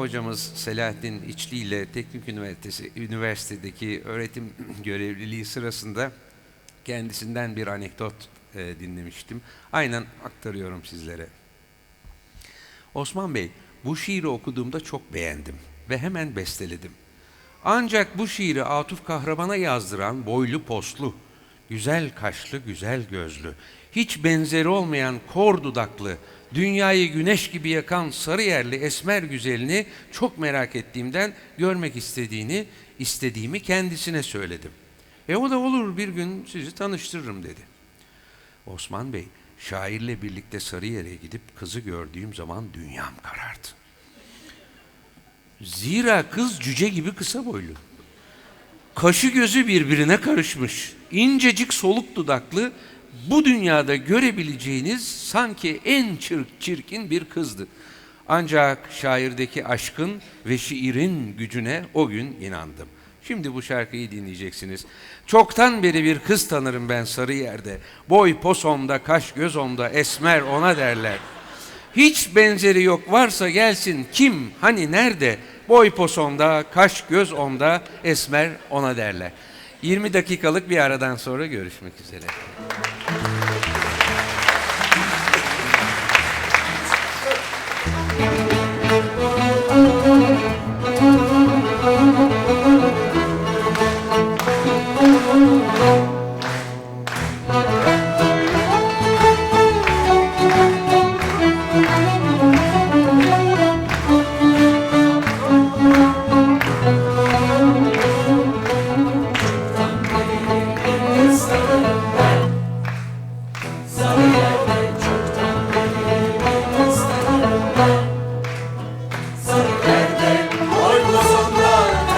Hocamız Selahattin İçli ile Teknik Üniversitesi Üniversitedeki öğretim görevliliği sırasında kendisinden bir anekdot e, dinlemiştim. Aynen aktarıyorum sizlere. Osman Bey, bu şiiri okuduğumda çok beğendim ve hemen besteledim. Ancak bu şiiri Atuf Kahraman'a yazdıran boylu poslu, güzel kaşlı, güzel gözlü, hiç benzeri olmayan kor dudaklı, dünyayı güneş gibi yakan sarı yerli esmer güzelini çok merak ettiğimden görmek istediğini, istediğimi kendisine söyledim. E o da olur bir gün sizi tanıştırırım dedi. Osman Bey, şairle birlikte Sarıyer'e gidip kızı gördüğüm zaman dünyam karardı. Zira kız cüce gibi kısa boylu. Kaşı gözü birbirine karışmış. İncecik soluk dudaklı, bu dünyada görebileceğiniz sanki en çirk, çirkin bir kızdı. Ancak şairdeki aşkın ve şiirin gücüne o gün inandım. Şimdi bu şarkıyı dinleyeceksiniz. Çoktan beri bir kız tanırım ben Sarıyer'de. Boy posomda, kaş göz omda, esmer ona derler. Hiç benzeri yok varsa gelsin kim hani nerede boy posonda kaş göz onda esmer ona derler. 20 dakikalık bir aradan sonra görüşmek üzere.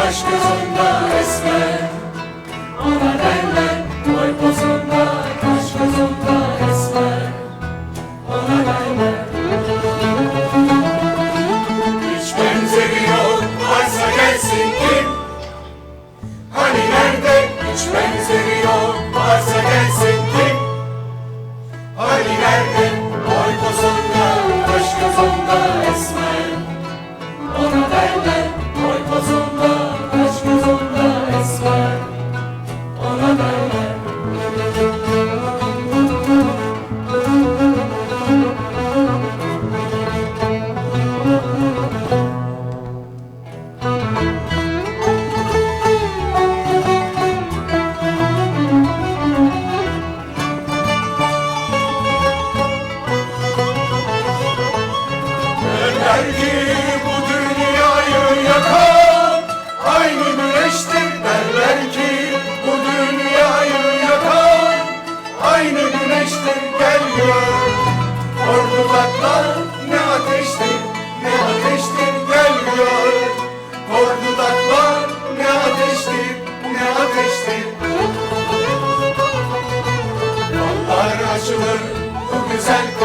Pozunda, dudaklar ne ateştir ne ateştir gel gör Kor ne ateştir ne ateştir Yollar açılır bu güzel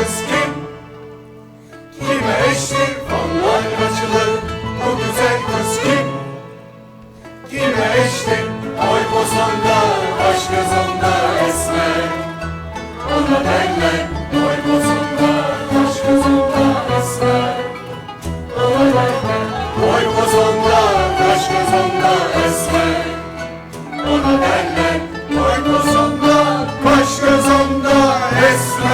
kozonda esme Ona derler koy kozonda Kaş kozonda esme